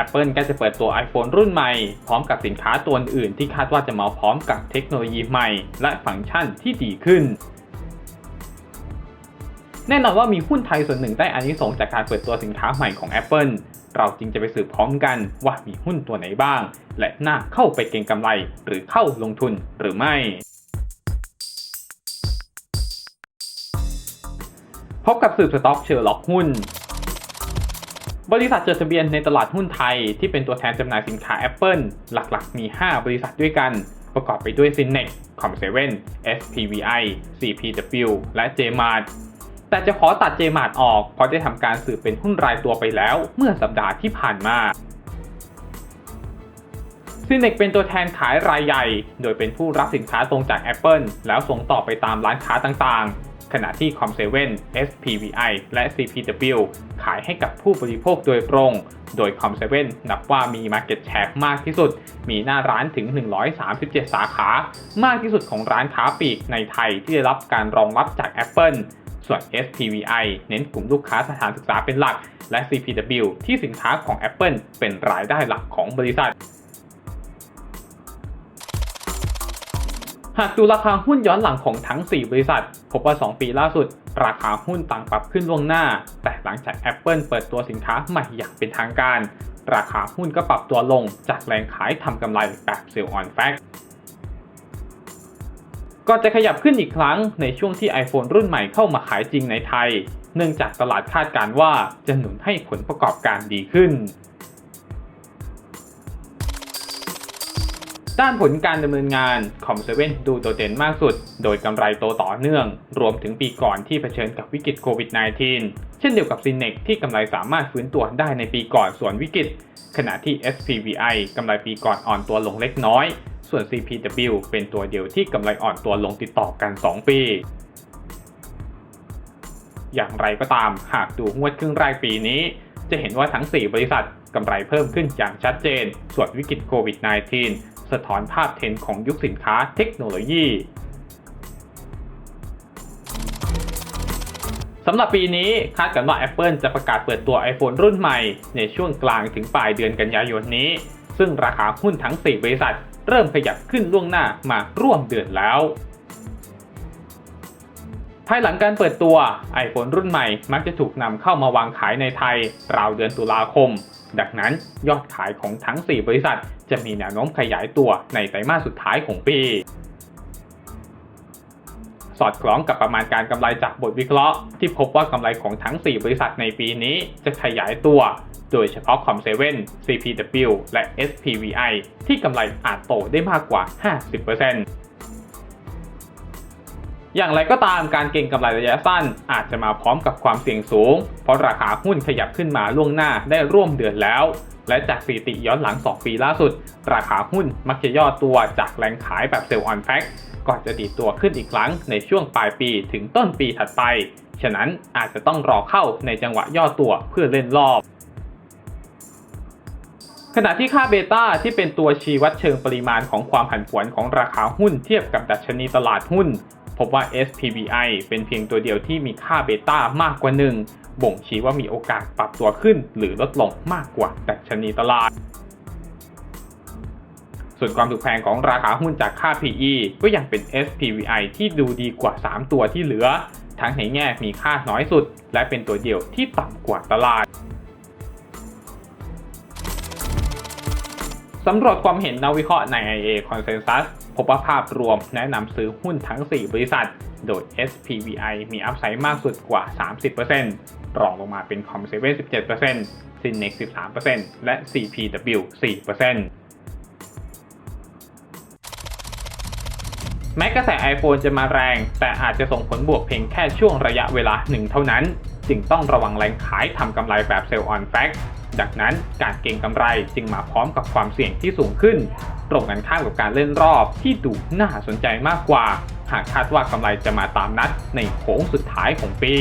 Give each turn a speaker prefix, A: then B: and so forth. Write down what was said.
A: Apple ก็จะเปิดตัว iPhone รุ่นใหม่ พร้อมกับสินค้าตัวอื่นที่คาดว่าจะมาพร้อมกับเทคโนโลยีใหม่ และฟังก์ชันที่ดีขึ้นแน่นอนว่ามีหุ้นไทยส่วนหนึ่งได้อานิสงจากการเปิดตัวสินค้าใหม่ของ Apple เราจึงจะไปสืบพร้อมกันว่ามีหุ้นตัวไหนบ้าง และน่าเข้าไปเก็งกำไรหรือเข้าลงทุนหรือไม่ พบกับสืบสต็อกเชอร์ล็อกหุ้น บริษัทจดทะเบียนในตลาดหุ้นไทยที่เป็นตัวแทนจำหน่ายสินค้า Apple หลักๆ มี 5 บริษัทด้วยกัน ประกอบไปด้วย s y n e x Com7 SPVI CPW และ JMart แต่จะขอตัด JMart ออก เพราะได้ทำการสืบเป็นหุ้นรายตัวไปแล้ว เมื่อสัปดาห์ที่ผ่านมาซินเนกเป็นตัวแทนขายรายใหญ่ โดยเป็นผู้รับสินค้าตรงจาก Apple แล้วส่งต่อไปตามร้านค้าต่างๆ ขณะที่ Com7 SPVI และ CPW ขายให้กับผู้บริโภคโดยตรง โดย Com7 นับว่ามี Market Share มากที่สุด มีหน้าร้านถึง 137 สาขา มากที่สุดของร้านค้าปลีกในไทยที่ได้รับการรองรับจาก Apple ส่วน SPVI เน้นกลุ่มลูกค้าสถานศึกษาเป็นหลัก และ CPW ที่สินค้าของ Apple เป็นรายได้หลักของบริษัท หากดูราคาหุ้นย้อนหลังของทั้ง 4 บริษัท พบว่า 2 ปีล่าสุด ราคาหุ้นต่างปรับขึ้นล่วงหน้า แต่หลังจาก Apple เปิดตัวสินค้าใหม่อย่างเป็นทางการ ราคาหุ้นก็ปรับตัวลงจากแรงขายทำกำไรแบบเซลล์ออนแฟกก่อนจะขยับขึ้นอีกครั้งในช่วงที่ iPhone รุ่นใหม่เข้ามาขายจริงในไทย เนื่องจากตลาดคาดการณ์ว่าจะหนุนให้ผลประกอบการดีขึ้น ด้านผลการดำเนินงาน Com7 ดูโดดเด่นมากสุด โดยกำไรโตต่อเนื่อง รวมถึงปีก่อนที่เผชิญกับวิกฤตโควิด -19 เช่นเดียวกับ s y n e x ที่กำไรสามารถฟื้นตัวได้ในปีก่อนส่วนวิกฤต ขณะที่ SPVI กำไรปีก่อนอ่อนตัวลงเล็กน้อย ส่วน CPW เป็นตัวเดียวที่กำไรอ่อนตัวลงติดต่อกัน 2 ปีอย่างไรก็ตามหากดูงวดครึ่งแรกปีนี้ จะเห็นว่าทั้ง 4 บริษัทกำไรเพิ่มขึ้นอย่างชัดเจน ส่วนวิกฤตโควิด -19 สะท้อนภาพเทรนด์ของยุคสินค้าเทคโนโลยีสำหรับปีนี้คาดกันว่า Apple จะประกาศเปิดตัว iPhone รุ่นใหม่ ในช่วงกลางถึงปลายเดือนกันยายนนี้ ซึ่งราคาหุ้นทั้ง 4 บริษัท เริ่มขยับขึ้นล่วงหน้ามาร่วมเดือนแล้ว ภายหลังการเปิดตัว iPhone รุ่นใหม่มักจะถูกนำเข้ามาวางขายในไทย ราวเดือนตุลาคม ดังนั้นยอดขายของทั้ง 4 บริษัท จะมีแนวโน้มขยายตัวในไตรมาสสุดท้ายของปีสอดคล้องกับประมาณการกำไรจากบทวิเคราะห์ที่พบว่ากำไรของทั้ง 4 บริษัทในปีนี้จะขยายตัว โดยเฉพาะ Com7 CPW และ SPVI ที่กำไรอาจโตได้มากกว่า 50% อย่างไรก็ตามการเก็งกำไรระยะสั้น อาจจะมาพร้อมกับความเสี่ยงสูง เพราะราคาหุ้นขยับขึ้นมาล่วงหน้าได้ร่วมเดือนแล้ว และจากสถิติย้อนหลัง 2 ปีล่าสุด ราคาหุ้นมักจะย่อตัวจากแรงขายแบบเซลล์ออนแฟกก่อนจะดีดตัวขึ้นอีกครั้งในช่วงปลายปีถึงต้นปีถัดไป ฉะนั้นอาจจะต้องรอเข้าในจังหวะย่อตัวเพื่อเล่นรอบ ขณะที่ค่าเบต้าที่เป็นตัวชี้วัดเชิงปริมาณของความผันผวนของราคาหุ้นเทียบกับดัชนีตลาดหุ้น พบว่า SPBI เป็นเพียงตัวเดียวที่มีค่าเบต้ามากกว่า 1 บ่งชี้ว่ามีโอกาสปรับตัวขึ้น หรือลดลงมากกว่าดัชนีตลาด ส่วนความถูกแพงของราคาหุ้นจากค่า PE ก็ยังเป็น SPVI ที่ดูดีกว่า 3 ตัวที่เหลือ ทั้งในแง่มีค่าน้อยสุด และเป็นตัวเดียวที่ต่ำกว่าตลาด สำรวจความเห็นนักวิเคราะห์ใน IA Consensus พบว่าภาพรวมแนะนำซื้อหุ้นทั้ง 4 บริษัท โดย SPVI มีอัพไซด์มากสุดกว่า 30%รองลงมาเป็น Com7 17% Synex 13%และ CPW 4% แม้กระแส iPhone จะมาแรง แต่อาจจะส่งผลบวกเพียงแค่ช่วงระยะเวลาหนึ่งเท่านั้น จึงต้องระวังแรงขายทำกำไรแบบเซลล์ออนแฟกดังนั้นการเก็งกำไรจึงมาพร้อมกับความเสี่ยงที่สูงขึ้น ตรงกันข้ามกับการเล่นรอบที่ดูน่าสนใจมากกว่า หากคาดว่ากำไรจะมาตามนัดในโค้งสุดท้ายของปี